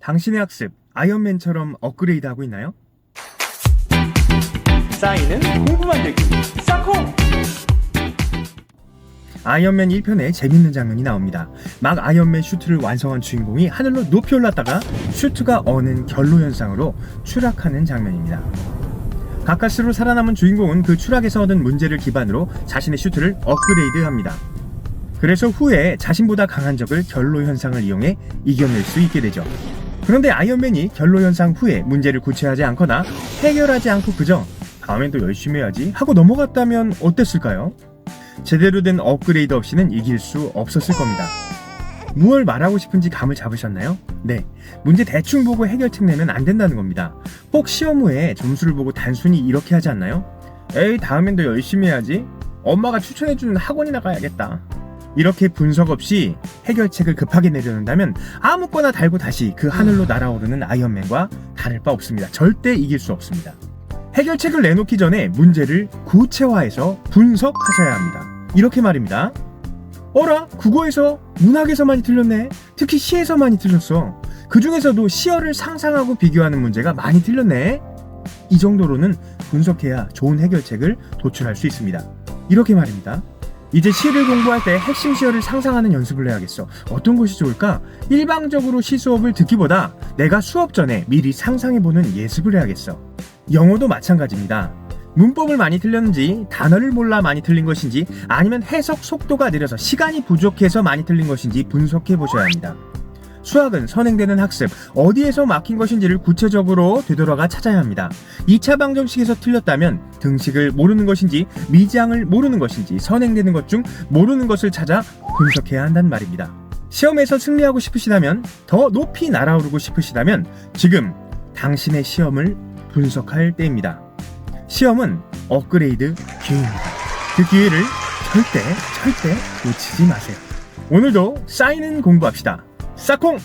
당신의 학습 아이언맨처럼 업그레이드하고 있나요? 쌓이는 공부 만들기 싹콩 아이언맨 1편에 재밌는 장면이 나옵니다. 막 아이언맨 슈트를 완성한 주인공이 하늘로 높이 올랐다가 슈트가 어는 결로 현상으로 추락하는 장면입니다. 가까스로 살아남은 주인공은 그 추락에서 얻은 문제를 기반으로 자신의 슈트를 업그레이드합니다. 그래서 후에 자신보다 강한 적을 결로 현상을 이용해 이겨낼 수 있게 되죠. 그런데 아이언맨이 결로 현상 후에 문제를 구체하지 않거나 해결하지 않고 그저 다음엔 또 열심히 해야지 하고 넘어갔다면 어땠을까요? 제대로 된 업그레이드 없이는 이길 수 없었을 겁니다. 무얼 말하고 싶은지 감을 잡으셨나요? 네. 문제 대충 보고 해결책 내면 안 된다는 겁니다. 꼭 시험 후에 점수를 보고 단순히 이렇게 하지 않나요? 에이, 다음엔 더 열심히 해야지. 엄마가 추천해주는 학원이나 가야겠다. 이렇게 분석 없이 해결책을 급하게 내려놓는다면 아무거나 달고 다시 그 하늘로 날아오르는 아이언맨과 다를 바 없습니다. 절대 이길 수 없습니다. 해결책을 내놓기 전에 문제를 구체화해서 분석하셔야 합니다. 이렇게 말입니다. 어라? 국어에서, 문학에서 많이 틀렸네. 특히 시에서 많이 틀렸어. 그 중에서도 시어를 상상하고 비교하는 문제가 많이 틀렸네. 이 정도로는 분석해야 좋은 해결책을 도출할 수 있습니다. 이렇게 말입니다. 이제 시를 공부할 때 핵심 시어를 상상하는 연습을 해야겠어. 어떤 것이 좋을까? 일방적으로 시 수업을 듣기보다 내가 수업 전에 미리 상상해보는 예습을 해야겠어. 영어도 마찬가지입니다. 문법을 많이 틀렸는지, 단어를 몰라 많이 틀린 것인지, 아니면 해석 속도가 느려서 시간이 부족해서 많이 틀린 것인지 분석해 보셔야 합니다. 수학은 선행되는 학습, 어디에서 막힌 것인지를 구체적으로 되돌아가 찾아야 합니다. 2차 방정식에서 틀렸다면 등식을 모르는 것인지, 미장을 모르는 것인지, 선행되는 것 중 모르는 것을 찾아 분석해야 한다는 말입니다. 시험에서 승리하고 싶으시다면, 더 높이 날아오르고 싶으시다면, 지금 당신의 시험을 분석할 때입니다. 시험은 업그레이드 기회입니다. 그 기회를 절대 절대 놓치지 마세요. 오늘도 쌓이는 공부합시다. 싹콩!